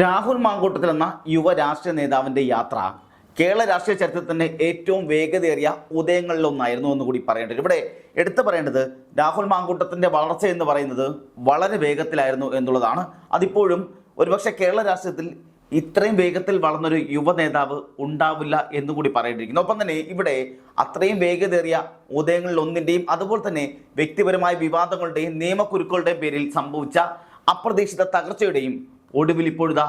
രാഹുൽ മാങ്കൂട്ടത്തിൽ എന്ന യുവ രാഷ്ട്രീയ നേതാവിന്റെ യാത്ര കേരള രാഷ്ട്രീയ ചരിത്രത്തിൽ തന്നെ ഏറ്റവും വേഗതയേറിയ ഉദയങ്ങളിലൊന്നായിരുന്നു എന്ന് കൂടി പറയേണ്ടത്. ഇവിടെ എടുത്തു പറയേണ്ടത് രാഹുൽ മാങ്കൂട്ടത്തിന്റെ വളർച്ച എന്ന് പറയുന്നത് വളരെ വേഗത്തിലായിരുന്നു എന്നുള്ളതാണ്. അതിപ്പോഴും ഒരുപക്ഷെ കേരള രാഷ്ട്രീയത്തിൽ ഇത്രയും വേഗത്തിൽ വളർന്നൊരു യുവ നേതാവ് ഉണ്ടാവില്ല എന്നുകൂടി പറയേണ്ടിയിരിക്കുന്നു. ഒപ്പം തന്നെ ഇവിടെ അത്രയും വേഗതേറിയ ഉദയങ്ങളിൽ ഒന്നിന്റെയും അതുപോലെ തന്നെ വ്യക്തിപരമായ വിവാദങ്ങളുടെയും നിയമക്കുരുക്കളുടെയും പേരിൽ സംഭവിച്ച അപ്രതീക്ഷിത തകർച്ചയുടെയും ഒടുവിൽ ഇപ്പോഴിതാ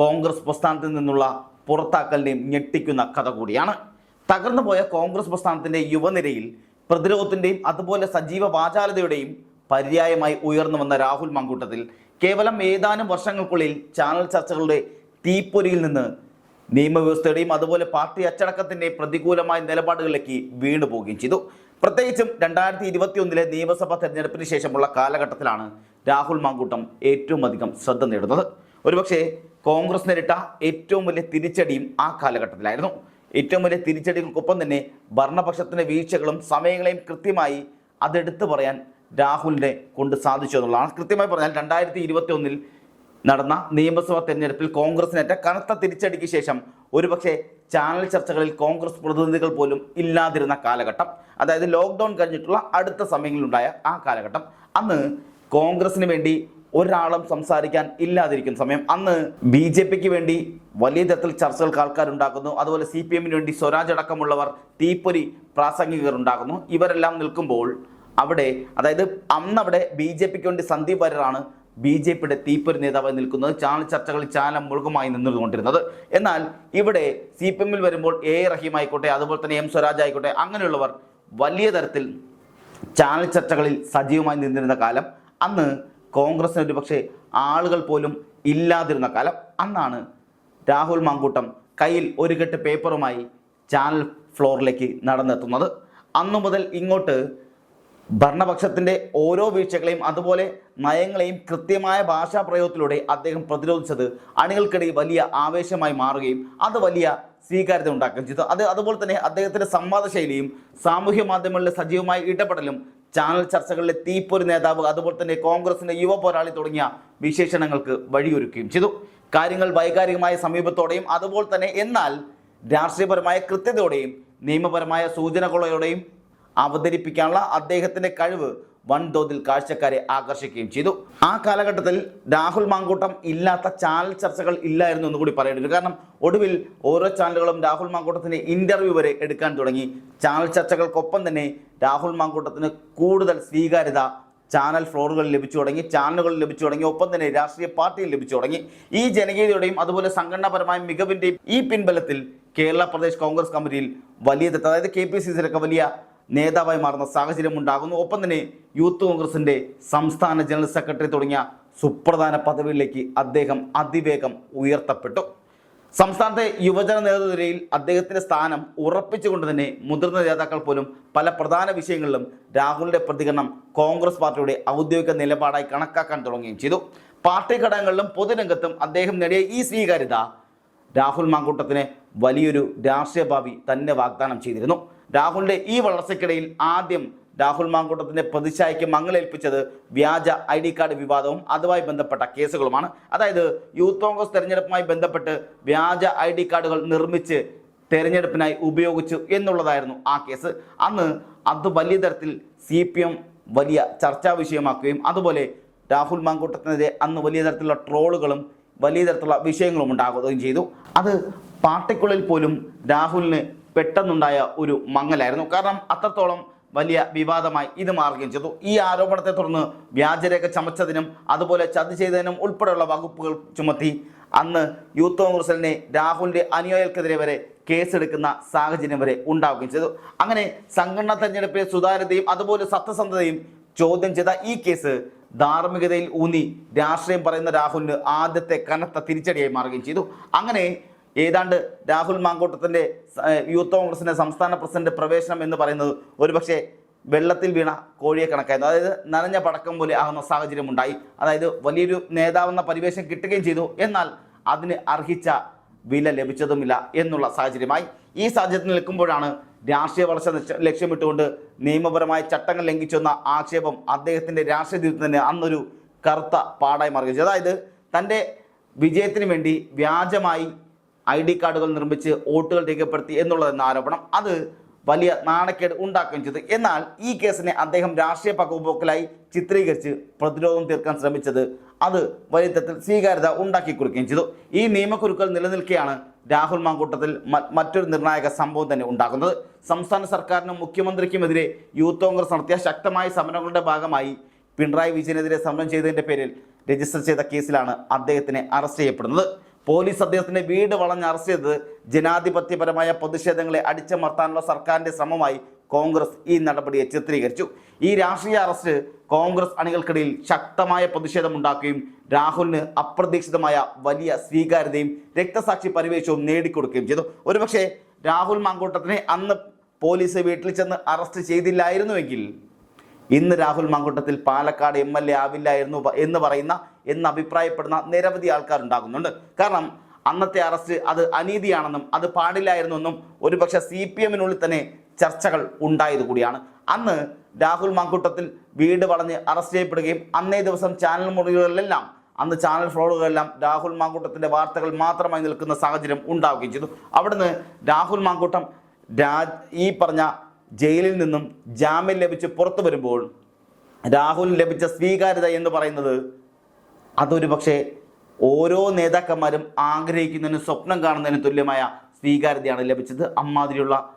കോൺഗ്രസ് പ്രസ്ഥാനത്തിൽ നിന്നുള്ള പുറത്താക്കലിനെയും ഞെട്ടിക്കുന്ന കഥ കൂടിയാണ്. തകർന്നു പോയ കോൺഗ്രസ് പ്രസ്ഥാനത്തിന്റെ യുവനിരയിൽ പ്രതിരോധത്തിന്റെയും അതുപോലെ സജീവ വാചാലതയുടെയും പര്യായമായി ഉയർന്നു വന്ന രാഹുൽ മങ്കൂട്ടത്തിൽ കേവലം ഏതാനും വർഷങ്ങൾക്കുള്ളിൽ ചാനൽ ചർച്ചകളുടെ തീപ്പൊരിയിൽ നിന്ന് നിയമവ്യവസ്ഥയുടെയും അതുപോലെ പാർട്ടി അച്ചടക്കത്തിന്റെയും പ്രതികൂലമായ നിലപാടുകളിലേക്ക് വീണു പോവുകയും ചെയ്തു. പ്രത്യേകിച്ചും രണ്ടായിരത്തി ഇരുപത്തി ഒന്നിലെ നിയമസഭാ തെരഞ്ഞെടുപ്പിന് ശേഷമുള്ള കാലഘട്ടത്തിലാണ് രാഹുൽ മാങ്കൂട്ടം ഏറ്റവും അധികം ശ്രദ്ധ നേടുന്നത്. ഒരുപക്ഷെ കോൺഗ്രസ് നേരിട്ട ഏറ്റവും വലിയ തിരിച്ചടിയും ആ കാലഘട്ടത്തിലായിരുന്നു. ഏറ്റവും വലിയ തിരിച്ചടികൾക്കൊപ്പം തന്നെ ഭരണപക്ഷത്തിന്റെ വീഴ്ചകളും സമയങ്ങളെയും കൃത്യമായി അതെടുത്തു പറയാൻ രാഹുലിനെ കൊണ്ട് സാധിച്ചു എന്നുള്ളതാണ്. കൃത്യമായി പറഞ്ഞാൽ രണ്ടായിരത്തി ഇരുപത്തി ഒന്നിൽ നടന്ന നിയമസഭാ തെരഞ്ഞെടുപ്പിൽ കോൺഗ്രസിനേറ്റ കനത്ത തിരിച്ചടിക്ക് ശേഷം ഒരുപക്ഷെ ചാനൽ ചർച്ചകളിൽ കോൺഗ്രസ് പ്രതിനിധികൾ പോലും ഇല്ലാതിരുന്ന കാലഘട്ടം അതായത് ലോക്ക്ഡൗൺ കഴിഞ്ഞിട്ടുള്ള അടുത്ത സമയങ്ങളിലുണ്ടായ ആ കാലഘട്ടം. അന്ന് കോൺഗ്രസിന് വേണ്ടി ഒരാളും സംസാരിക്കാൻ ഇല്ലാതിരിക്കുന്ന സമയം. അന്ന് ബി ജെ പിക്ക് വേണ്ടി വലിയ തരത്തിൽ ചർച്ചകൾക്ക് ആൾക്കാരുണ്ടാക്കുന്നു. അതുപോലെ സി പി എമ്മിന് വേണ്ടി സ്വരാജ് അടക്കമുള്ളവർ തീപ്പൊരി പ്രാസംഗികർ ഉണ്ടാക്കുന്നു. ഇവരെല്ലാം നിൽക്കുമ്പോൾ അവിടെ അതായത് അന്നവിടെ ബി ജെ പിക്ക് വേണ്ടി സന്ദീപ് വരറാണ് ബി ജെ പിയുടെ തീപ്പൊരി നേതാവായി നിൽക്കുന്നത്. ചാനൽ ചർച്ചകളിൽ ചാനൽ മുഴുകുമായി നിന്നുകൊണ്ടിരുന്നത്. എന്നാൽ ഇവിടെ സി പി എമ്മിൽ വരുമ്പോൾ എ റഹീം ആയിക്കോട്ടെ അതുപോലെ തന്നെ എം സ്വരാജ് ആയിക്കോട്ടെ അങ്ങനെയുള്ളവർ വലിയ തരത്തിൽ ചാനൽ ചർച്ചകളിൽ സജീവമായി നിന്നിരുന്ന കാലം. അന്ന് കോൺഗ്രസിന് ഒരു പക്ഷേ ആളുകൾ പോലും ഇല്ലാതിരുന്ന കാലം. അന്നാണ് രാഹുൽ മാങ്കൂട്ടം കയ്യിൽ ഒരു കെട്ട് പേപ്പറുമായി ചാനൽ ഫ്ലോറിലേക്ക് നടന്നെത്തുന്നത്. അന്നു മുതൽ ഇങ്ങോട്ട് ഭരണപക്ഷത്തിന്റെ ഓരോ വീഴ്ചകളെയും അതുപോലെ നയങ്ങളെയും കൃത്യമായ ഭാഷാ പ്രയോഗത്തിലൂടെ അദ്ദേഹം പ്രതിരോധിച്ചത് അണികൾക്കിടയിൽ വലിയ ആവേശമായി മാറുകയും അത് വലിയ സ്വീകാര്യത ഉണ്ടാക്കുകയും ചെയ്തു. അത് അതുപോലെ തന്നെ അദ്ദേഹത്തിന്റെ സംവാദ ശൈലിയും സാമൂഹ്യ മാധ്യമങ്ങളിലെ സജീവമായ ഇടപെടലും ചാനൽ ചർച്ചകളിലെ തീപ്പൊരു നേതാവ് അതുപോലെ തന്നെ കോൺഗ്രസിന്റെ യുവ പോരാളി തുടങ്ങിയ വിശേഷണങ്ങൾക്ക് വഴിയൊരുക്കുകയും ചെയ്തു. കാര്യങ്ങൾ വൈകാരികമായ സമീപത്തോടെയും അതുപോലെ തന്നെ എന്നാൽ രാഷ്ട്രീയപരമായ കൃത്യതയോടെയും നിയമപരമായ സൂചനകളോടെയും അവതരിപ്പിക്കാനുള്ള അദ്ദേഹത്തിന്റെ കഴിവ് വൻതോതിൽ കാഴ്ചക്കാരെ ആകർഷിക്കുകയും ചെയ്തു. ആ കാലഘട്ടത്തിൽ രാഹുൽ മാങ്കൂട്ടം ഇല്ലാത്ത ചാനൽ ചർച്ചകൾ ഇല്ലായിരുന്നു എന്ന് കൂടി പറയേണ്ടി കാരണം ഒടുവിൽ ഓരോ ചാനലുകളും രാഹുൽ മാങ്കൂട്ടത്തിന്റെ ഇന്റർവ്യൂ വരെ എടുക്കാൻ തുടങ്ങി. ചാനൽ ചർച്ചകൾക്കൊപ്പം തന്നെ രാഹുൽ മാങ്കൂട്ടത്തിന് കൂടുതൽ സ്വീകാര്യത ചാനൽ ഫ്ലോറുകളിൽ ലഭിച്ചു തുടങ്ങി ചാനലുകളിൽ ലഭിച്ചു തുടങ്ങി ഒപ്പം തന്നെ രാഷ്ട്രീയ പാർട്ടിയിൽ ലഭിച്ചു തുടങ്ങി. ഈ ജനകീയതയുടെയും അതുപോലെ സംഘടനാപരമായ മികവിന്റെയും ഈ പിൻബലത്തിൽ കേരള പ്രദേശ് കോൺഗ്രസ് കമ്മിറ്റിയിൽ വലിയ അതായത് കെ പി സി സിയിലൊക്കെ വലിയ നേതാവായി മാറുന്ന സാഹചര്യം ഉണ്ടാകുന്നു. ഒപ്പം തന്നെ യൂത്ത് കോൺഗ്രസിന്റെ സംസ്ഥാന ജനറൽ സെക്രട്ടറി തുടങ്ങിയ സുപ്രധാന പദവിയിലേക്ക് അദ്ദേഹം അതിവേഗം ഉയർത്തപ്പെട്ടു. സംസ്ഥാനത്തെ യുവജന നേതൃനിരയിൽ അദ്ദേഹത്തിന്റെ സ്ഥാനം ഉറപ്പിച്ചുകൊണ്ട് തന്നെ മുതിർന്ന നേതാക്കൾ പോലും പല പ്രധാന വിഷയങ്ങളിലും രാഹുലിന്റെ പ്രതികരണം കോൺഗ്രസ് പാർട്ടിയുടെ ഔദ്യോഗിക നിലപാടായി കണക്കാക്കാൻ തുടങ്ങുകയും ചെയ്തു. പാർട്ടി ഘടകങ്ങളിലും പൊതുരംഗത്തും അദ്ദേഹം നേടിയ ഈ സ്വീകാര്യത രാഹുൽ മാങ്കൂട്ടത്തിന് വലിയൊരു രാഷ്ട്രീയ ഭാവി തന്നെ വാഗ്ദാനം ചെയ്തിരുന്നു. രാഹുലിന്റെ ഈ വളർച്ചയ്ക്കിടയിൽ ആദ്യം രാഹുൽ മാങ്കൂട്ടത്തിന്റെ പ്രതിച്ഛായയ്ക്ക് മങ്ങലേൽപ്പിച്ചത് വ്യാജ ഐ ഡി കാർഡ് വിവാദവും അതുമായി ബന്ധപ്പെട്ട കേസുകളുമാണ്. അതായത് യൂത്ത് കോൺഗ്രസ് തെരഞ്ഞെടുപ്പുമായി ബന്ധപ്പെട്ട് വ്യാജ ഐ ഡി കാർഡുകൾ നിർമ്മിച്ച് തെരഞ്ഞെടുപ്പിനായി ഉപയോഗിച്ചു എന്നുള്ളതായിരുന്നു ആ കേസ്. അന്ന് അത് വലിയ തരത്തിൽ സി പി എം വലിയ ചർച്ചാ വിഷയമാക്കുകയും അതുപോലെ രാഹുൽ മാങ്കൂട്ടത്തിനെതിരെ അന്ന് വലിയ തരത്തിലുള്ള ട്രോളുകളും വലിയ തരത്തിലുള്ള വിഷയങ്ങളും ഉണ്ടാകുകയും ചെയ്തു. അത് പാർട്ടിക്കുള്ളിൽ പോലും രാഹുലിന് പെട്ടെന്നുണ്ടായ ഒരു മങ്ങലായിരുന്നു. കാരണം അത്രത്തോളം വലിയ വിവാദമായി ഇത് മാറുകയും ചെയ്തു. ഈ ആരോപണത്തെ തുടർന്ന് വ്യാജരേഖ ചമച്ചതിനും അതുപോലെ ചതി ചെയ്തതിനും ഉൾപ്പെടെയുള്ള വകുപ്പുകൾ ചുമത്തി. അന്ന് യൂത്ത് കോൺഗ്രസിനെ രാഹുലിന്റെ അനുയായികൾക്കെതിരെ വരെ കേസെടുക്കുന്ന സാഹചര്യം വരെ ഉണ്ടാവുകയും ചെയ്തു. അങ്ങനെ സംഘടനാ തെരഞ്ഞെടുപ്പിലെ സുതാര്യതയും അതുപോലെ സത്യസന്ധതയും ചോദ്യം ചെയ്ത ഈ കേസ് ധാർമ്മികതയിൽ ഊന്നി രാഷ്ട്രീയം പറയുന്ന രാഹുലിന് ആദ്യത്തെ കനത്ത തിരിച്ചടിയായി മാറുകയും ചെയ്തു. അങ്ങനെ ഏതാണ്ട് രാഹുൽ മാങ്കോട്ടത്തിന്റെ യൂത്ത് കോൺഗ്രസിന്റെ സംസ്ഥാന പ്രസിഡന്റ് പ്രവേശനം എന്ന് പറയുന്നത് ഒരുപക്ഷെ വെള്ളത്തിൽ വീണ കോഴിയെ കണക്കായിരുന്നു. അതായത് നനഞ്ഞ പടക്കം പോലെ ആകുന്ന സാഹചര്യം ഉണ്ടായി അതായത് വലിയൊരു നേതാവെന്ന പരിവേഷം കിട്ടുകയും ചെയ്തു. എന്നാൽ അതിന് അർഹിച്ച വില ലഭിച്ചതുമില്ല എന്നുള്ള സാഹചര്യമായി. ഈ സാഹചര്യത്തിൽ നിൽക്കുമ്പോഴാണ് രാഷ്ട്രീയ വളർച്ച ലക്ഷ്യ- ലക്ഷ്യമിട്ടുകൊണ്ട് നിയമപരമായ ചട്ടങ്ങൾ ലംഘിച്ചെന്ന ആക്ഷേപം അദ്ദേഹത്തിന്റെ രാഷ്ട്രീയ ജീവിതത്തിന് അന്നൊരു കറുത്ത പാടായി മാറുകയും അതായത് തന്റെ വിജയത്തിന് വേണ്ടി വ്യാജമായി ഐ ഡി കാർഡുകൾ നിർമ്മിച്ച് വോട്ടുകൾ രേഖപ്പെടുത്തി എന്നുള്ളതെന്ന ആരോപണം. അത് വലിയ നാണക്കേട് ഉണ്ടാക്കുകയും ചെയ്തു. എന്നാൽ ഈ കേസിനെ അദ്ദേഹം രാഷ്ട്രീയ പകപോക്കലായി ചിത്രീകരിച്ച് പ്രതിരോധം തീർക്കാൻ ശ്രമിച്ചത് അത് വലിയ തരത്തിൽ സ്വീകാര്യത ഉണ്ടാക്കി കൊടുക്കുകയും ചെയ്തു. ഈ നിയമക്കുരുക്കൾ നിലനിൽക്കെയാണ് രാഹുൽ മാങ്കൂട്ടത്തിൽ മറ്റൊരു നിർണായക സംഭവം തന്നെ ഉണ്ടാകുന്നത്. സംസ്ഥാന സർക്കാരിനും മുഖ്യമന്ത്രിക്കുമെതിരെ യൂത്ത് കോൺഗ്രസ് നടത്തിയ ശക്തമായ സമരങ്ങളുടെ ഭാഗമായി പിണറായി വിജയനെതിരെ സമരം ചെയ്തതിന്റെ പേരിൽ രജിസ്റ്റർ ചെയ്ത കേസിലാണ് അദ്ദേഹത്തിനെ അറസ്റ്റ് ചെയ്യപ്പെടുന്നത്. പോലീസ് അദ്ദേഹത്തിന്റെ വീട് വളഞ്ഞ് അറസ്റ്റ് ചെയ്തത് ജനാധിപത്യപരമായ പ്രതിഷേധങ്ങളെ അടിച്ചമർത്താനുള്ള സർക്കാരിന്റെ ശ്രമമായി കോൺഗ്രസ് ഈ നടപടിയെ ചിത്രീകരിച്ചു. ഈ രാഷ്ട്രീയ അറസ്റ്റ് കോൺഗ്രസ് അണികൾക്കിടയിൽ ശക്തമായ പ്രതിഷേധമുണ്ടാക്കുകയും രാഹുലിന് അപ്രതീക്ഷിതമായ വലിയ സ്വീകാര്യതയും രക്തസാക്ഷി പരിവേഷവും നേടിക്കൊടുക്കുകയും ചെയ്തു. ഒരുപക്ഷെ രാഹുൽ മാങ്കൂട്ടത്തിനെ അന്ന് പോലീസ് വീട്ടിൽ ചെന്ന് അറസ്റ്റ് ചെയ്തില്ലായിരുന്നുവെങ്കിൽ ഇന്ന് Rahul Mankoottathil Palakkad M L A ആവില്ലായിരുന്നു എന്ന് പറയുന്ന എന്ന് അഭിപ്രായപ്പെടുന്ന നിരവധി ആൾക്കാർ ഉണ്ടാകുന്നുണ്ട്. കാരണം അന്നത്തെ അറസ്റ്റ് അത് അനീതിയാണെന്നും അത് പാടില്ലായിരുന്നെന്നും ഒരുപക്ഷെ സി പി എമ്മിനുള്ളിൽ തന്നെ ചർച്ചകൾ ഉണ്ടായത് കൂടിയാണ്. അന്ന് രാഹുൽ മാങ്കൂട്ടത്തിൽ വീട് വളഞ്ഞ് അറസ്റ്റ് ചെയ്യപ്പെടുകയും അന്നേ ദിവസം ചാനൽ മുറികളിലെല്ലാം അന്ന് ചാനൽ ഫ്ലോഡുകളെല്ലാം രാഹുൽ മാങ്കൂട്ടത്തിന്റെ വാർത്തകൾ മാത്രമായി നിൽക്കുന്ന സാഹചര്യം ഉണ്ടാവുകയും ചെയ്തു. അവിടുന്ന് രാഹുൽ മാങ്കൂട്ടം രാജ് ഈ പറഞ്ഞ ജയിലിൽ നിന്നും ജാമ്യം ലഭിച്ച് പുറത്തു വരുമ്പോൾ രാഹുൽ ലഭിച്ച സ്വീകാര്യത എന്ന് പറയുന്നത് അതൊരു പക്ഷേ ഓരോ നേതാക്കന്മാരും ആഗ്രഹിക്കുന്നതിന് സ്വപ്നം കാണുന്നതിന് തുല്യമായ സ്വീകാര്യതയാണ് ലഭിച്ചത്. അമ്മാതിരിയുള്ള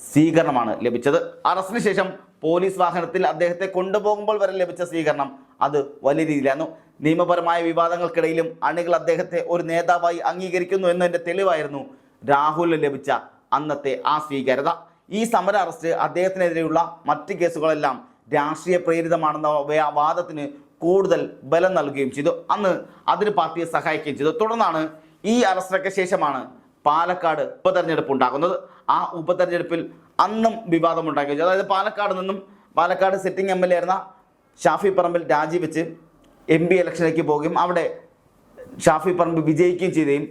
സ്വീകരണമാണ് ലഭിച്ചത്. അറസ്റ്റിന് ശേഷം പോലീസ് വാഹനത്തിൽ അദ്ദേഹത്തെ കൊണ്ടുപോകുമ്പോൾ വരെ ലഭിച്ച സ്വീകരണം അത് വലിയ രീതിയിലായിരുന്നു. നിയമപരമായ വിവാദങ്ങൾക്കിടയിലും അണികൾ അദ്ദേഹത്തെ ഒരു നേതാവായി അംഗീകരിക്കുന്നു എന്നതിന്റെ തെളിവായിരുന്നു രാഹുലിന് ലഭിച്ച അന്നത്തെ ആ സ്വീകാര്യത. ഈ സമര അറസ്റ്റ് അദ്ദേഹത്തിനെതിരെയുള്ള മറ്റ് കേസുകളെല്ലാം രാഷ്ട്രീയ പ്രേരിതമാണെന്ന വാദത്തിന് കൂടുതൽ ബലം നൽകുകയും ചെയ്തു. അന്ന് അതിന് പാർട്ടിയെ സഹായിക്കുകയും ചെയ്തു. തുടർന്നാണ് ഈ അറസ്റ്റിനൊക്കെ ശേഷമാണ് പാലക്കാട് ഉപതെരഞ്ഞെടുപ്പ് ഉണ്ടാകുന്നത് ആ ഉപതെരഞ്ഞെടുപ്പിൽ അന്നും വിവാദമുണ്ടാക്കി അതായത് പാലക്കാട് നിന്നും Palakkad sitting M L A ആയിരുന്ന ഷാഫി പറമ്പിൽ രാജിവെച്ച് എം പി ഇലക്ഷനിലേക്ക് പോവുകയും അവിടെ ഷാഫി പറമ്പ് വിജയിക്കുകയും ചെയ്യുകയും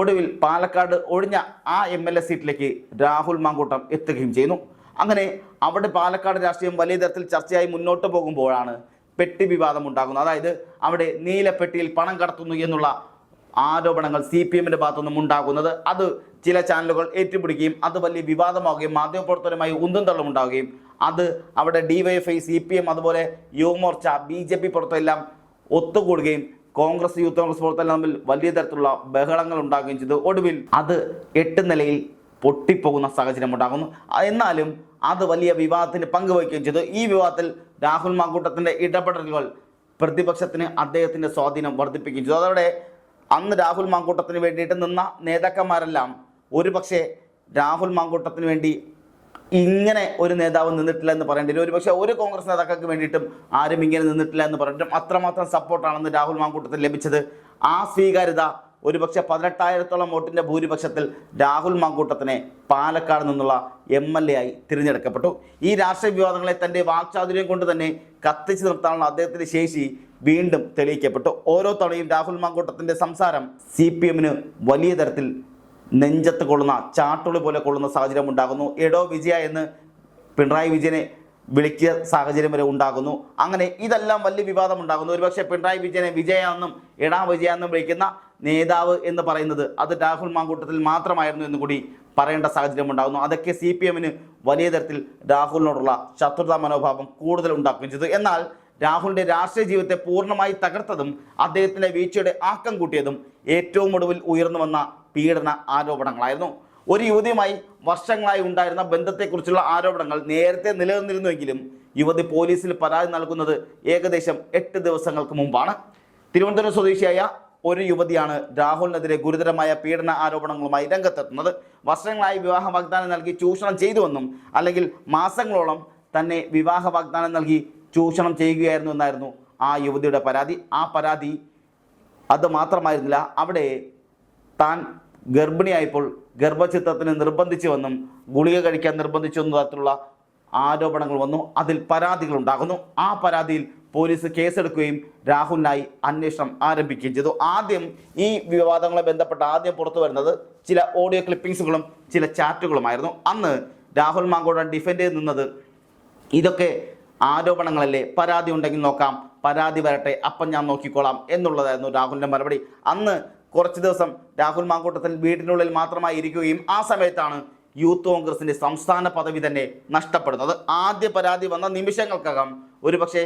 ഒടുവിൽ പാലക്കാട് ഒഴിഞ്ഞ ആ എം എൽ എ സീറ്റിലേക്ക് രാഹുൽ മാങ്കൂട്ടം എത്തുകയും ചെയ്യുന്നു. അങ്ങനെ അവിടെ പാലക്കാട് രാഷ്ട്രീയം വലിയ തരത്തിൽ ചർച്ചയായി മുന്നോട്ട് പോകുമ്പോഴാണ് പെട്ടി വിവാദം ഉണ്ടാകുന്നത്. അതായത് അവിടെ നീലപ്പെട്ടിയിൽ പണം കടത്തുന്നു എന്നുള്ള ആരോപണങ്ങൾ സി പി എമ്മിന്റെ ഭാഗത്തുനിന്നും ഉണ്ടാകുന്നത്. അത് ചില ചാനലുകൾ ഏറ്റുപിടിക്കുകയും അത് വലിയ വിവാദമാവുകയും മാധ്യമപ്രവർത്തനമായി ഉന്തും തള്ളും ഉണ്ടാവുകയും അത് അവിടെ ഡിവൈഎഫ്ഐ സി പി എം അതുപോലെ യുവമോർച്ച ബി ജെ പി പുറത്തെല്ലാം ഒത്തുകൂടുകയും കോൺഗ്രസ് യൂത്ത് കോൺഗ്രസ് പ്രവർത്തകർ തമ്മിൽ വലിയ തരത്തിലുള്ള ബഹളങ്ങൾ ഉണ്ടാകുകയും ചെയ്തു. ഒടുവിൽ അത് എട്ട് നിലയിൽ പൊട്ടിപ്പോകുന്ന സാഹചര്യം ഉണ്ടാകുന്നു. എന്നാലും അത് വലിയ വിവാദത്തിന് പങ്കുവയ്ക്കുകയും ചെയ്തു. ഈ വിവാദത്തിൽ രാഹുൽ മാങ്കൂട്ടത്തിന്റെ ഇടപെടലുകൾ പ്രതിപക്ഷത്തിന് അദ്ദേഹത്തിന്റെ സ്വാധീനം വർദ്ധിപ്പിക്കുകയും ചെയ്തു. അതോടെ അന്ന് രാഹുൽ മാങ്കൂട്ടത്തിന് വേണ്ടിയിട്ട് നിന്ന നേതാക്കന്മാരെല്ലാം ഒരുപക്ഷെ രാഹുൽ മാങ്കൂട്ടത്തിന് വേണ്ടി ഇങ്ങനെ ഒരു നേതാവ് നിന്നിട്ടില്ല എന്ന് പറയേണ്ടി വരും. ഒരുപക്ഷെ ഒരു കോൺഗ്രസ് നേതാക്കൾക്ക് വേണ്ടിയിട്ടും ആരും ഇങ്ങനെ നിന്നിട്ടില്ല എന്ന് പറഞ്ഞിട്ടും അത്രമാത്രം സപ്പോർട്ടാണെന്ന് രാഹുൽ മാങ്കൂട്ടത്തിൽ ലഭിച്ചത് ആ സ്വീകാര്യത ഒരുപക്ഷെ പതിനെട്ടായിരത്തോളം വോട്ടിന്റെ ഭൂരിപക്ഷത്തിൽ രാഹുൽ മാങ്കൂട്ടത്തിനെ പാലക്കാട് നിന്നുള്ള എം എൽ എ ആയി തിരഞ്ഞെടുക്കപ്പെട്ടു. ഈ രാഷ്ട്രീയ വിവാദങ്ങളെ തന്റെ വാക്ചാതുര്യം കൊണ്ട് തന്നെ കത്തിച്ചു നിർത്താനുള്ള അദ്ദേഹത്തിന്റെ ശേഷി വീണ്ടും തെളിയിക്കപ്പെട്ടു. ഓരോ തവണയും രാഹുൽ മാങ്കൂട്ടത്തിന്റെ സംസാരം സി വലിയ തരത്തിൽ നെഞ്ചത്ത് കൊള്ളുന്ന ചാട്ടുളി പോലെ കൊള്ളുന്ന സാഹചര്യം ഉണ്ടാകുന്നു. എടോ വിജയ എന്ന് പിണറായി വിജയനെ വിളിക്കിയ സാഹചര്യം വരെ ഉണ്ടാകുന്നു. അങ്ങനെ ഇതെല്ലാം വലിയ വിവാദം ഉണ്ടാകുന്നു. ഒരുപക്ഷെ പിണറായി വിജയനെ വിജയ എന്നും എടാ വിജയ എന്നും വിളിക്കുന്ന നേതാവ് എന്ന് പറയുന്നത് അത് രാഹുൽ മാങ്കൂട്ടത്തിൽ മാത്രമായിരുന്നു എന്ന് കൂടി പറയേണ്ട സാഹചര്യം ഉണ്ടാകുന്നു. അതൊക്കെ സി പി എമ്മിന് വലിയ തരത്തിൽ രാഹുലിനോടുള്ള ശത്രുതാ മനോഭാവം കൂടുതൽ ഉണ്ടാക്കുകയും ചെയ്തു. എന്നാൽ രാഹുലിന്റെ രാഷ്ട്രീയ ജീവിതത്തെ പൂർണമായി തകർത്തതും അദ്ദേഹത്തിന്റെ വീഴ്ചയുടെ ആക്കം കൂട്ടിയതും ഏറ്റവും ഒടുവിൽ ഉയർന്നു വന്ന പീഡന ആരോപണങ്ങളായിരുന്നു. ഒരു യുവതിയുമായി വർഷങ്ങളായി ഉണ്ടായിരുന്ന ബന്ധത്തെക്കുറിച്ചുള്ള ആരോപണങ്ങൾ നേരത്തെ നിലനിന്നിരുന്നുവെങ്കിലും യുവതി പോലീസിൽ പരാതി നൽകുന്നത് ഏകദേശം എട്ട് ദിവസങ്ങൾക്ക് മുമ്പാണ്. തിരുവനന്തപുരം സ്വദേശിയായ ഒരു യുവതിയാണ് രാഹുലിനെതിരെ ഗുരുതരമായ പീഡന ആരോപണങ്ങളുമായി രംഗത്തെത്തുന്നത്. വർഷങ്ങളായി വിവാഹ വാഗ്ദാനം നൽകി ചൂഷണം ചെയ്തുവെന്നും അല്ലെങ്കിൽ മാസങ്ങളോളം തന്നെ വിവാഹ വാഗ്ദാനം നൽകി ചൂഷണം ചെയ്യുകയായിരുന്നു എന്നായിരുന്നു ആ യുവതിയുടെ പരാതി. ആ പരാതി അത് മാത്രമായിരുന്നില്ല അവിടെ താൻ ഗർഭിണിയായപ്പോൾ ഗർഭചിത്രത്തിന് നിർബന്ധിച്ചുവെന്നും ഗുളിക കഴിക്കാൻ നിർബന്ധിച്ചു എന്ന തരത്തിലുള്ള ആരോപണങ്ങൾ വന്നു. അതിൽ പരാതികൾ ഉണ്ടാകുന്നു. ആ പരാതിയിൽ പോലീസ് കേസെടുക്കുകയും രാഹുലിനായി അന്വേഷണം ആരംഭിക്കുകയും ചെയ്തു. ആദ്യം ഈ വിവാദങ്ങളെ ബന്ധപ്പെട്ട് ആദ്യം പുറത്തു വരുന്നത് ചില ഓഡിയോ ക്ലിപ്പിംഗ്സുകളും ചില ചാറ്റുകളുമായിരുന്നു. അന്ന് രാഹുൽ മാങ്കോടൻ ഡിഫെൻഡ് ചെയ്ത് നിന്നത് ഇതൊക്കെ ആരോപണങ്ങളല്ലേ? പരാതി ഉണ്ടെങ്കിൽ നോക്കാം. പരാതി വരട്ടെ. അപ്പം ഞാൻ നോക്കിക്കോളാം എന്നുള്ളതായിരുന്നു രാഹുലിന്റെ മറുപടി. അന്ന് കുറച്ച് ദിവസം രാഹുൽ മാങ്കൂട്ടത്തിൽ വീടിനുള്ളിൽ മാത്രമായി ഇരിക്കുകയും ആ സമയത്താണ് യൂത്ത് കോൺഗ്രസിന്റെ സംസ്ഥാന പദവി തന്നെ നഷ്ടപ്പെടുന്നത്. ആദ്യ പരാതി വന്ന നിമിഷങ്ങൾക്കകം ഒരുപക്ഷെ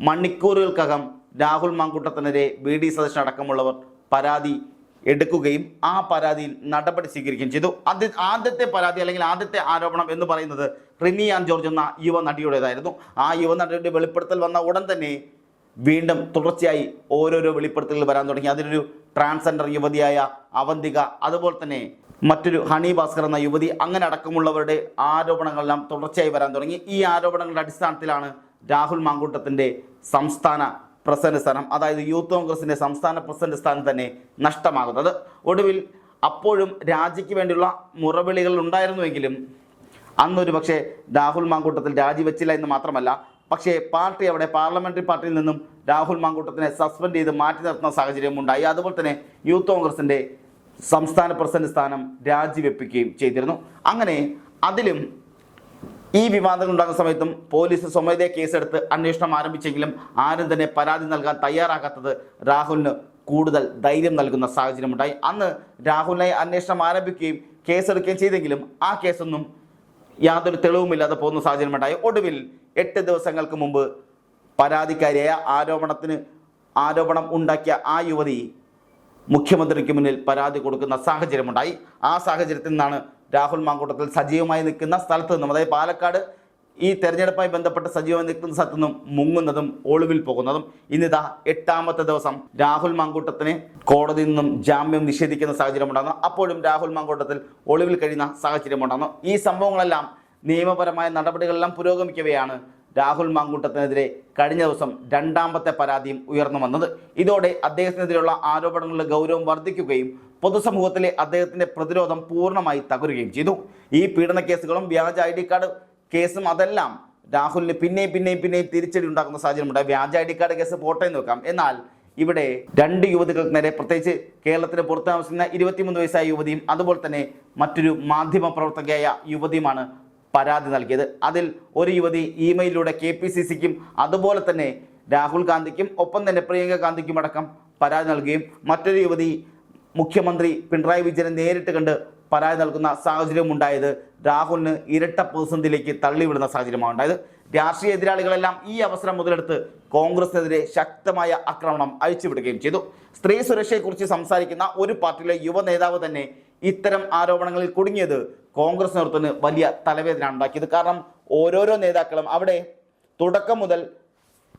മണിക്കൂറുകൾക്കകം രാഹുൽ മാങ്കൂട്ടത്തിനെതിരെ ബി ഡി സതീശൻ പരാതി എടുക്കുകയും ആ പരാതിയിൽ നടപടി സ്വീകരിക്കുകയും ചെയ്തു. ആദ്യ ആദ്യത്തെ പരാതി അല്ലെങ്കിൽ ആദ്യത്തെ ആരോപണം എന്ന് പറയുന്നത് റിനി ആൻ ജോർജ് എന്ന യുവനടിയുടേതായിരുന്നു. ആ യുവ നടിയുടെ വെളിപ്പെടുത്തൽ വന്ന ഉടൻ തന്നെ വീണ്ടും തുടർച്ചയായി ഓരോരോ വെളിപ്പെടുത്തലുകൾ വരാൻ തുടങ്ങി. അതിലൊരു ട്രാൻസ്ജെൻഡർ യുവതിയായ അവന്തിക അതുപോലെ തന്നെ മറ്റൊരു ഹണി ഭാസ്കർ എന്ന യുവതി അങ്ങനെ അടക്കമുള്ളവരുടെ ആരോപണങ്ങളെല്ലാം തുടർച്ചയായി വരാൻ തുടങ്ങി. ഈ ആരോപണങ്ങളുടെ അടിസ്ഥാനത്തിലാണ് രാഹുൽ മാങ്കൂട്ടത്തിന്റെ സംസ്ഥാന പ്രസിഡന്റ് സ്ഥാനം അതായത് യൂത്ത് കോൺഗ്രസിന്റെ സംസ്ഥാന പ്രസിഡന്റ് സ്ഥാനം തന്നെ നഷ്ടമാകുന്നത്. ഒടുവിൽ അപ്പോഴും രാജിക്ക് വേണ്ടിയുള്ള മുറവിളികൾ ഉണ്ടായിരുന്നുവെങ്കിലും അന്നൊരു പക്ഷേ രാഹുൽ മാങ്കൂട്ടത്തിൽ രാജിവെച്ചില്ല എന്ന് മാത്രമല്ല പക്ഷേ പാർട്ടി അവിടെ പാർലമെന്ററി പാർട്ടിയിൽ നിന്നും രാഹുൽ മാങ്കൂട്ടത്തിനെ സസ്പെൻഡ് ചെയ്ത് മാറ്റി നിർത്തുന്ന സാഹചര്യം ഉണ്ടായി. അതുപോലെ തന്നെ യൂത്ത് കോൺഗ്രസിന്റെ സംസ്ഥാന പ്രസിഡന്റ് സ്ഥാനം രാജിവെപ്പിക്കുകയും ചെയ്തിരുന്നു. അങ്ങനെ അതിലും ഈ വിവാദങ്ങൾ ഉണ്ടാകുന്ന സമയത്തും പോലീസ് സ്വമേധയ കേസെടുത്ത് അന്വേഷണം ആരംഭിച്ചെങ്കിലും ആരും തന്നെ പരാതി നൽകാൻ തയ്യാറാകാത്തത് രാഹുലിന് കൂടുതൽ ധൈര്യം നൽകുന്ന സാഹചര്യമുണ്ടായി. അന്ന് രാഹുലിനെ അന്വേഷണം ആരംഭിക്കുകയും കേസെടുക്കുകയും ചെയ്തെങ്കിലും ആ കേസൊന്നും യാതൊരു തെളിവുമില്ലാതെ പോകുന്ന സാഹചര്യമുണ്ടായി. ഒടുവിൽ എട്ട് ദിവസങ്ങൾക്ക് മുമ്പ് പരാതിക്കാരിയായ ആരോപണത്തിന് ആരോപണം ഉണ്ടാക്കിയ ആ യുവതി മുഖ്യമന്ത്രിക്ക് മുന്നിൽ പരാതി കൊടുക്കുന്ന സാഹചര്യമുണ്ടായി. ആ സാഹചര്യത്തിൽ നിന്നാണ് രാഹുൽ മാങ്കൂട്ടത്തിൽ സജീവമായി നിൽക്കുന്ന സ്ഥലത്ത് നിന്നും അതായത് പാലക്കാട് ഈ തെരഞ്ഞെടുപ്പുമായി ബന്ധപ്പെട്ട് സജീവമായി നിൽക്കുന്ന സ്ഥലത്തു നിന്നും മുങ്ങുന്നതും ഒളിവിൽ പോകുന്നതും ഇന്നിതാ എട്ടാമത്തെ ദിവസം രാഹുൽ മാങ്കൂട്ടത്തിന് കോടതിയിൽ നിന്നും ജാമ്യം നിഷേധിക്കുന്ന സാഹചര്യം ഉണ്ടാകുന്നു അപ്പോഴും രാഹുൽ മാങ്കൂട്ടത്തിൽ ഒളിവിൽ കഴിയുന്ന സാഹചര്യം ഉണ്ടാകുന്നു ഈ സംഭവങ്ങളെല്ലാം നിയമപരമായ നടപടികളെല്ലാം പുരോഗമിക്കവെയാണ് രാഹുൽ മാങ്കൂട്ടത്തിനെതിരെ കഴിഞ്ഞ ദിവസം രണ്ടാമത്തെ പരാതിയും ഉയർന്നു വന്നത്. ഇതോടെ അദ്ദേഹത്തിനെതിരെയുള്ള ആരോപണങ്ങളുടെ ഗൗരവം വർദ്ധിക്കുകയും പൊതുസമൂഹത്തിലെ അദ്ദേഹത്തിന്റെ പ്രതിരോധം പൂർണമായി തകരുകയും ചെയ്തു. ഈ പീഡന കേസുകളും വ്യാജ ഐ ഡി കാർഡ് കേസും അതെല്ലാം രാഹുലിന് പിന്നെയും പിന്നെയും പിന്നെയും തിരിച്ചടി ഉണ്ടാക്കുന്ന സാഹചര്യമുണ്ട്. വ്യാജ ഐ ഡി കാർഡ് കേസ് പോട്ടെ നോക്കാം എന്നാൽ ഇവിടെ രണ്ട് യുവതികൾക്ക് നേരെ പ്രത്യേകിച്ച് കേരളത്തിന് പുറത്ത് താമസിക്കുന്ന ഇരുപത്തിമൂന്ന് വയസ്സായ യുവതിയും അതുപോലെ തന്നെ മറ്റൊരു മാധ്യമ പ്രവർത്തകയായ യുവതിയുമാണ് പരാതി നൽകിയത്. അതിൽ ഒരു യുവതി ഇമെയിലിലൂടെ കെ പി സി സിക്കും അതുപോലെ തന്നെ രാഹുൽ ഗാന്ധിക്കും ഒപ്പം തന്നെ പ്രിയങ്ക ഗാന്ധിക്കും അടക്കം പരാതി നൽകുകയും മറ്റൊരു യുവതി മുഖ്യമന്ത്രി പിണറായി വിജയനെ നേരിട്ട് കണ്ട് പരാതി നൽകുന്ന സാഹചര്യം ഉണ്ടായത് രാഹുലിന് ഇരട്ട പ്രതിസന്ധിയിലേക്ക് തള്ളിവിടുന്ന സാഹചര്യമാണ് ഉണ്ടായത്. രാഷ്ട്രീയ എതിരാളികളെല്ലാം ഈ അവസരം മുതലെടുത്ത് കോൺഗ്രസിനെതിരെ ശക്തമായ ആക്രമണം അഴിച്ചുവിടുകയും ചെയ്തു. സ്ത്രീ സുരക്ഷയെക്കുറിച്ച് സംസാരിക്കുന്ന ഒരു പാർട്ടിയിലെ യുവ നേതാവ് തന്നെ ഇത്തരം ആരോപണങ്ങളിൽ കുടുങ്ങിയത് കോൺഗ്രസ് നേതൃത്വത്തിന് വലിയ തലവേദന ഉണ്ടാക്കിയത്. കാരണം ഓരോരോ നേതാക്കളും അവിടെ തുടക്കം മുതൽ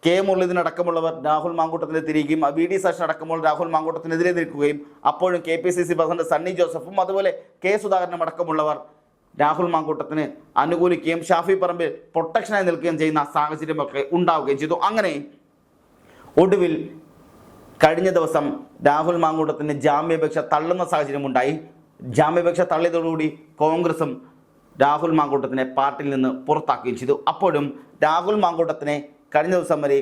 കെ മുരളീധരൻ അടക്കമുള്ളവർ രാഹുൽ മാങ്കൂട്ടത്തിനെ തിരികുകയും വി ഡി സശൻ അടക്കമുള്ള രാഹുൽ മാങ്കൂട്ടത്തിനെതിരെ നിൽക്കുകയും അപ്പോഴും K P C C president Sunny ജോസഫും അതുപോലെ കെ സുധാകരനും അടക്കമുള്ളവർ രാഹുൽ മാങ്കൂട്ടത്തിന് അനുകൂലിക്കുകയും ഷാഫി പറമ്പിൽ പ്രൊട്ടക്ഷനായി നിൽക്കുകയും ചെയ്യുന്ന സാഹചര്യമൊക്കെ ഉണ്ടാവുകയും ചെയ്തു. അങ്ങനെ ഒടുവിൽ കഴിഞ്ഞ ദിവസം രാഹുൽ മാങ്കൂട്ടത്തിന് ജാമ്യാപേക്ഷ തള്ളുന്ന സാഹചര്യമുണ്ടായി. ജാമ്യാപേക്ഷ തള്ളിയതോടുകൂടി കോൺഗ്രസും രാഹുൽ മാങ്കൂട്ടത്തിനെ പാർട്ടിയിൽ നിന്ന് പുറത്താക്കുകയും ചെയ്തു. അപ്പോഴും രാഹുൽ മാങ്കൂട്ടത്തിനെ കഴിഞ്ഞ ദിവസം വരെ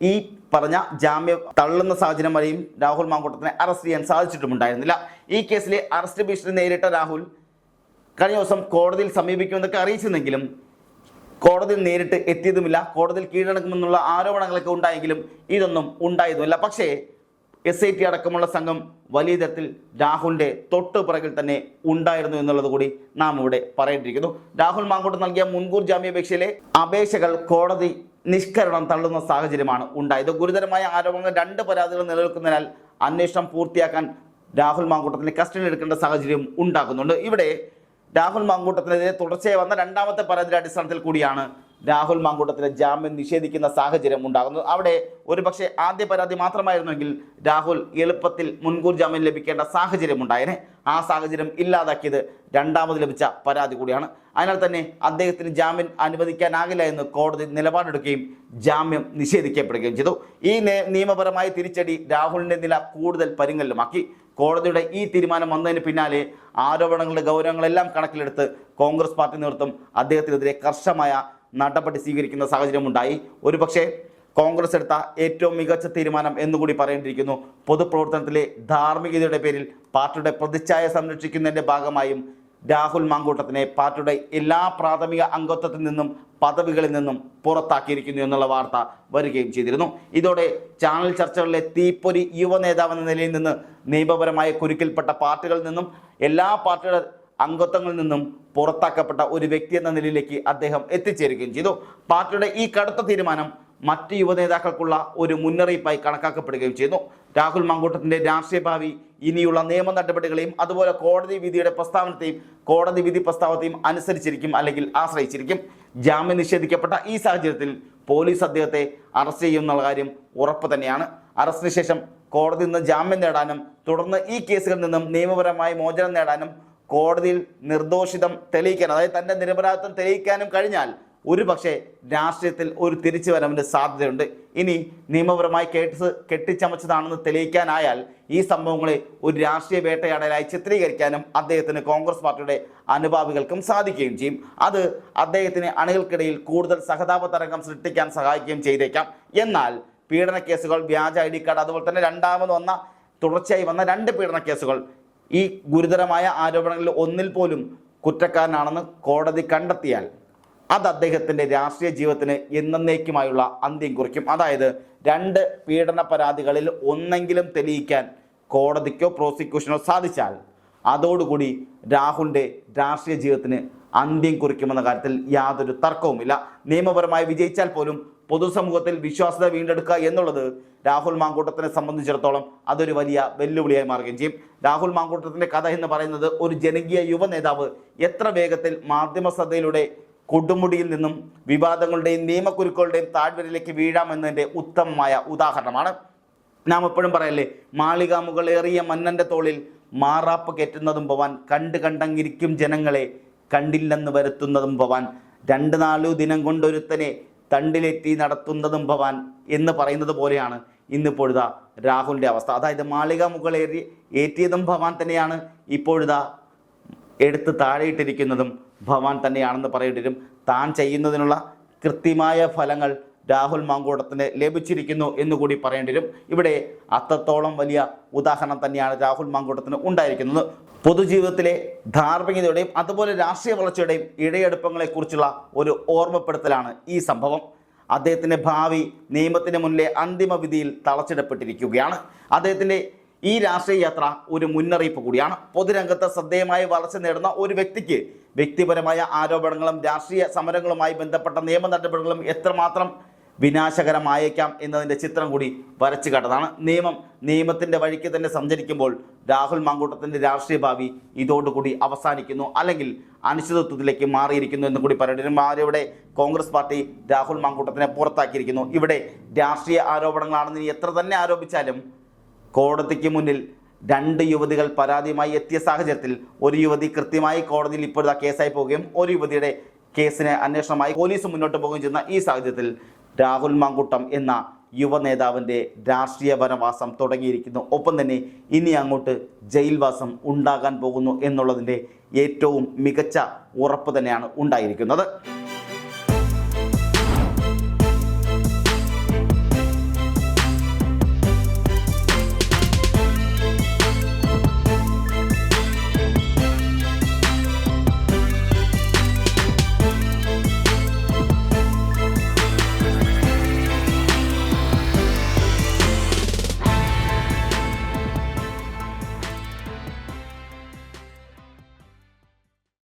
ഈ പറഞ്ഞ ജാമ്യം തള്ളുന്ന സാഹചര്യം വരെയും രാഹുൽ മാങ്കൂട്ടത്തിനെ അറസ്റ്റ് ചെയ്യാൻ സാധിച്ചിട്ടുമുണ്ടായിരുന്നില്ല. ഈ കേസിലെ അറസ്റ്റ് ഭീഷണി നേരിട്ട രാഹുൽ കഴിഞ്ഞ ദിവസം കോടതിയിൽ സമീപിക്കുമെന്നൊക്കെ അറിയിച്ചിരുന്നെങ്കിലും കോടതിയിൽ നേരിട്ട് എത്തിയതുമില്ല. കോടതിയിൽ കീഴടക്കുമെന്നുള്ള ആരോപണങ്ങളൊക്കെ ഉണ്ടായെങ്കിലും ഇതൊന്നും ഉണ്ടായതുമില്ല. പക്ഷേ എസ് ഐ ടി അടക്കമുള്ള സംഘം വലിയ തരത്തിൽ രാഹുലിന്റെ തൊട്ട് തന്നെ ഉണ്ടായിരുന്നു എന്നുള്ളത് കൂടി നാം ഇവിടെ പറയേണ്ടിയിരിക്കുന്നു. രാഹുൽ മാങ്കോട്ട് നൽകിയ മുൻകൂർ ജാമ്യാപേക്ഷയിലെ അപേക്ഷകൾ കോടതി നിഷ്കരണം തള്ളുന്ന സാഹചര്യമാണ് ഉണ്ടായത്. ഗുരുതരമായ ആരോപണങ്ങൾ രണ്ട് പരാതികൾ നിലനിൽക്കുന്നതിനാൽ അന്വേഷണം പൂർത്തിയാക്കാൻ രാഹുൽ മാങ്കൂട്ടത്തിന് കസ്റ്റഡി എടുക്കേണ്ട സാഹചര്യം ഉണ്ടാകുന്നുണ്ട് ഇവിടെ രാഹുൽ മാങ്കൂട്ടത്തിനെതിരെ തുടർച്ചയായി വന്ന രണ്ടാമത്തെ പരാതിയുടെ അടിസ്ഥാനത്തിൽ കൂടിയാണ് രാഹുൽ മാങ്കൂട്ടത്തിലെ ജാമ്യം നിഷേധിക്കുന്ന സാഹചര്യം ഉണ്ടാകുന്നു. അവിടെ ഒരുപക്ഷെ ആദ്യ പരാതി മാത്രമായിരുന്നെങ്കിൽ രാഹുൽ എളുപ്പത്തിൽ മുൻകൂർ ജാമ്യം ലഭിക്കേണ്ട സാഹചര്യം ഉണ്ടായേനെ. ആ സാഹചര്യം ഇല്ലാതാക്കിയത് രണ്ടാമത് ലഭിച്ച പരാതി കൂടിയാണ്. അതിനാൽ തന്നെ അദ്ദേഹത്തിന് ജാമ്യം അനുവദിക്കാനാകില്ല എന്ന് കോടതി നിലപാടെടുക്കുകയും ജാമ്യം നിഷേധിക്കപ്പെടുകയും ചെയ്തു. ഈ നിയമപരമായ തിരിച്ചടി രാഹുലിന്റെ നില കൂടുതൽ പരിങ്ങലിലുമാക്കി കോടതിയുടെ ഈ തീരുമാനം വന്നതിന് പിന്നാലെ ആരോപണങ്ങളുടെ ഗൗരവങ്ങളെല്ലാം കണക്കിലെടുത്ത് കോൺഗ്രസ് പാർട്ടി നേതൃത്വം അദ്ദേഹത്തിനെതിരെ കർശനമായ നടപടി സ്വീകരിക്കുന്ന സാഹചര്യമുണ്ടായി. ഒരുപക്ഷെ കോൺഗ്രസ് എടുത്ത ഏറ്റവും മികച്ച തീരുമാനം എന്നുകൂടി പറയേണ്ടിയിരിക്കുന്നു. പൊതുപ്രവർത്തനത്തിലെ ധാർമ്മികതയുടെ പേരിൽ പാർട്ടിയുടെ പ്രതിച്ഛായ സംരക്ഷിക്കുന്നതിന്റെ ഭാഗമായും രാഹുൽ മാങ്കൂട്ടത്തിനെ പാർട്ടിയുടെ എല്ലാ പ്രാഥമിക അംഗത്വത്തിൽ നിന്നും പദവികളിൽ നിന്നും പുറത്താക്കിയിരിക്കുന്നു എന്നുള്ള വാർത്ത വരികയും ചെയ്തിരുന്നു. ഇതോടെ ചാനൽ ചർച്ചകളിലെ തീപ്പൊരി യുവ നേതാവ് എന്ന നിലയിൽ നിന്ന് നിയമപരമായ കുരുക്കിൽപ്പെട്ട പാർട്ടികളിൽ നിന്നും എല്ലാ പാർട്ടിയുടെ അംഗത്വങ്ങളിൽ നിന്നും പുറത്താക്കപ്പെട്ട ഒരു വ്യക്തി എന്ന നിലയിലേക്ക് അദ്ദേഹം എത്തിച്ചേരുകയും ചെയ്തു. പാർട്ടിയുടെ ഈ കടുത്ത തീരുമാനം മറ്റ് യുവനേതാക്കൾക്കുള്ള ഒരു മുന്നറിയിപ്പായി കണക്കാക്കപ്പെടുകയും ചെയ്യുന്നു. രാഹുൽ മങ്കൂട്ടത്തിന്റെ രാഷ്ട്രീയ ഭാവി ഇനിയുള്ള നിയമ നടപടികളെയും അതുപോലെ കോടതി വിധിയുടെ പ്രസ്താവനത്തെയും കോടതി വിധി പ്രസ്താവത്തെയും അനുസരിച്ചിരിക്കും അല്ലെങ്കിൽ ആശ്രയിച്ചിരിക്കും. ജാമ്യം നിഷേധിക്കപ്പെട്ട ഈ സാഹചര്യത്തിൽ പോലീസ് അദ്ദേഹത്തെ അറസ്റ്റ് ചെയ്യുമെന്നുള്ള കാര്യം ഉറപ്പ് തന്നെയാണ്. അറസ്റ്റിന് ശേഷം കോടതിയിൽ നിന്ന് ജാമ്യം നേടാനും തുടർന്ന് ഈ കേസുകളിൽ നിന്നും നിയമപരമായി മോചനം നേടാനും കോടതിയിൽ നിർദോഷിതം തെളിയിക്കാൻ അതായത് തന്റെ നിരപരാധിത്വം തെളിയിക്കാനും കഴിഞ്ഞാൽ ഒരു പക്ഷേ രാഷ്ട്രീയത്തിൽ ഒരു തിരിച്ചു വരവിന്റെ സാധ്യതയുണ്ട്. ഇനി നിയമപരമായി കേസ് കെട്ടിച്ചമച്ചതാണെന്ന് തെളിയിക്കാനായാൽ ഈ സംഭവങ്ങളെ ഒരു രാഷ്ട്രീയ വേട്ടയാടലായി ചിത്രീകരിക്കാനും അദ്ദേഹത്തിന് കോൺഗ്രസ് പാർട്ടിയുടെ അനുഭാവികൾക്കും സാധിക്കുകയും ചെയ്യും. അത് അദ്ദേഹത്തിന് അണികൾക്കിടയിൽ കൂടുതൽ സഹതാപ തരംഗം സൃഷ്ടിക്കാൻ സഹായിക്കുകയും ചെയ്തേക്കാം. എന്നാൽ പീഡന കേസുകൾ വ്യാജ ഐ ഡി കാർഡ് അതുപോലെ തന്നെ രണ്ടാമത് വന്ന തുടർച്ചയായി വന്ന രണ്ട് പീഡന കേസുകൾ ഈ ഗുരുതരമായ ആരോപണങ്ങളിൽ ഒന്നിൽ പോലും കുറ്റക്കാരനാണെന്ന് കോടതി കണ്ടെത്തിയാൽ അത് അദ്ദേഹത്തിന്റെ രാഷ്ട്രീയ ജീവിതത്തിന് എന്നേക്കുമായുള്ള അന്ത്യം കുറിക്കും. അതായത് രണ്ട് പീഡന പരാതികളിൽ ഒന്നെങ്കിലും തെളിയിക്കാൻ കോടതിക്കോ പ്രോസിക്യൂഷനോ സാധിച്ചാൽ അതോടുകൂടി രാഹുലിന്റെ രാഷ്ട്രീയ ജീവിതത്തിന് അന്ത്യം കുറിക്കുമെന്ന കാര്യത്തിൽ യാതൊരു തർക്കവുമില്ല. നിയമപരമായി വിജയിച്ചാൽ പോലും പൊതുസമൂഹത്തിൽ വിശ്വാസ്യത വീണ്ടെടുക്കുക എന്നുള്ളത് രാഹുൽ മാങ്കൂട്ടത്തിനെ സംബന്ധിച്ചിടത്തോളം അതൊരു വലിയ വെല്ലുവിളിയായി മാറുകയും ചെയ്യും. രാഹുൽ മാങ്കൂട്ടത്തിന്റെ കഥ എന്ന് പറയുന്നത് ഒരു ജനകീയ യുവ നേതാവ് എത്ര വേഗത്തിൽ മാധ്യമ ശ്രദ്ധയിലൂടെ കൊടുമുടിയിൽ നിന്നും വിവാദങ്ങളുടെയും നിയമക്കുരുക്കളുടെയും താഴ്വരയിലേക്ക് വീഴാമെന്നതിന്റെ ഉത്തമമായ ഉദാഹരണമാണ്. നാം എപ്പോഴും പറയല്ലേ മാളികാമുകൾ മുകളേറിയ മന്നന്റെ തോളിൽ മാറാപ്പ് കയറ്റുന്നതും പോവാൻ കണ്ട് കണ്ടങ്ങിരിക്കും ജനങ്ങളെ കണ്ടില്ലെന്ന് വരുത്തുന്നതും പോവാൻ. രണ്ട് നാലു ദിനം കൊണ്ടൊരുത്തനെ തണ്ടിലെത്തി നടത്തുന്നതും ഭവാൻ എന്ന് പറയുന്നത് പോലെയാണ് ഇന്നിപ്പോഴുതാ രാഹുലിന്റെ അവസ്ഥ. അതായത് മാളിക മുകളേറി ഏറ്റിയതും ഭവാൻ തന്നെയാണ്. ഇപ്പോഴുതാ എടുത്ത് താഴെയിട്ടിരിക്കുന്നതും ഭവാൻ തന്നെയാണെന്ന് പറയേണ്ടി വരും. താൻ ചെയ്യുന്നതിനുള്ള കൃത്യമായ ഫലങ്ങൾ രാഹുൽ മാങ്കൂടത്തിന് ലഭിച്ചിരിക്കുന്നു എന്നുകൂടി പറയേണ്ടി വരും. ഇവിടെ അത്രത്തോളം വലിയ ഉദാഹരണം തന്നെയാണ് രാഹുൽ മാങ്കൂട്ടത്തിന് ഉണ്ടായിരിക്കുന്നത്. പൊതുജീവിതത്തിലെ ധാർമ്മികതയുടെയും അതുപോലെ രാഷ്ട്രീയ വളർച്ചയുടെയും ഇടയെടുപ്പങ്ങളെക്കുറിച്ചുള്ള ഒരു ഓർമ്മപ്പെടുത്തലാണ് ഈ സംഭവം. അദ്ദേഹത്തിന്റെ ഭാവി നിയമത്തിന് മുന്നിലെ അന്തിമ വിധിയിൽ തളച്ചിടപ്പെട്ടിരിക്കുകയാണ്. അദ്ദേഹത്തിന്റെ ഈ രാഷ്ട്രീയ യാത്ര ഒരു മുന്നറിയിപ്പ് കൂടിയാണ്. പൊതുരംഗത്ത് ശ്രദ്ധേയമായ വളർച്ച നേടുന്ന ഒരു വ്യക്തിക്ക് വ്യക്തിപരമായ ആരോപണങ്ങളും രാഷ്ട്രീയ സമരങ്ങളുമായി ബന്ധപ്പെട്ട നിയമ നടപടികളും എത്രമാത്രം വിനാശകരമായേക്കാം എന്നതിന്റെ ചിത്രം കൂടി വരച്ചു കേട്ടതാണ്. നിയമം നിയമത്തിന്റെ വഴിക്ക് തന്നെ സഞ്ചരിക്കുമ്പോൾ രാഹുൽ മാങ്കൂട്ടത്തിന്റെ രാഷ്ട്രീയ ഭാവി ഇതോടുകൂടി അവസാനിക്കുന്നു. അല്ലെങ്കിൽ അനിശ്ചിതത്വത്തിലേക്ക് മാറിയിരിക്കുന്നു എന്ന് കൂടി ആരുടെ കോൺഗ്രസ് പാർട്ടി രാഹുൽ മാങ്കൂട്ടത്തിനെ പുറത്താക്കിയിരിക്കുന്നു? ഇവിടെ രാഷ്ട്രീയ ആരോപണങ്ങളാണെന്ന് ഇനി എത്ര തന്നെ ആരോപിച്ചാലും കോടതിക്ക് മുന്നിൽ രണ്ട് യുവതികൾ പരാതിയുമായി എത്തിയ സാഹചര്യത്തിൽ ഒരു യുവതി കൃത്യമായി കോടതിയിൽ ഇപ്പോഴത്തെ കേസായി പോവുകയും ഒരു യുവതിയുടെ കേസിനെ അന്വേഷണമായി പോലീസ് മുന്നോട്ട് പോവുകയും ചെയ്യുന്ന ഈ സാഹചര്യത്തിൽ രാഹുൽ മാങ്കുട്ടം എന്ന യുവ നേതാവിന്റെ രാഷ്ട്രീയ വനവാസം തുടങ്ങിയിരിക്കുന്നു. ഒപ്പം തന്നെ ഇനി അങ്ങോട്ട് ജയിൽവാസം ഉണ്ടാകാൻ പോകുന്നു എന്നുള്ളതിന്റെ ഏറ്റവും മികച്ച ഉറപ്പ് തന്നെയാണ് ഉണ്ടായിരിക്കുന്നത്.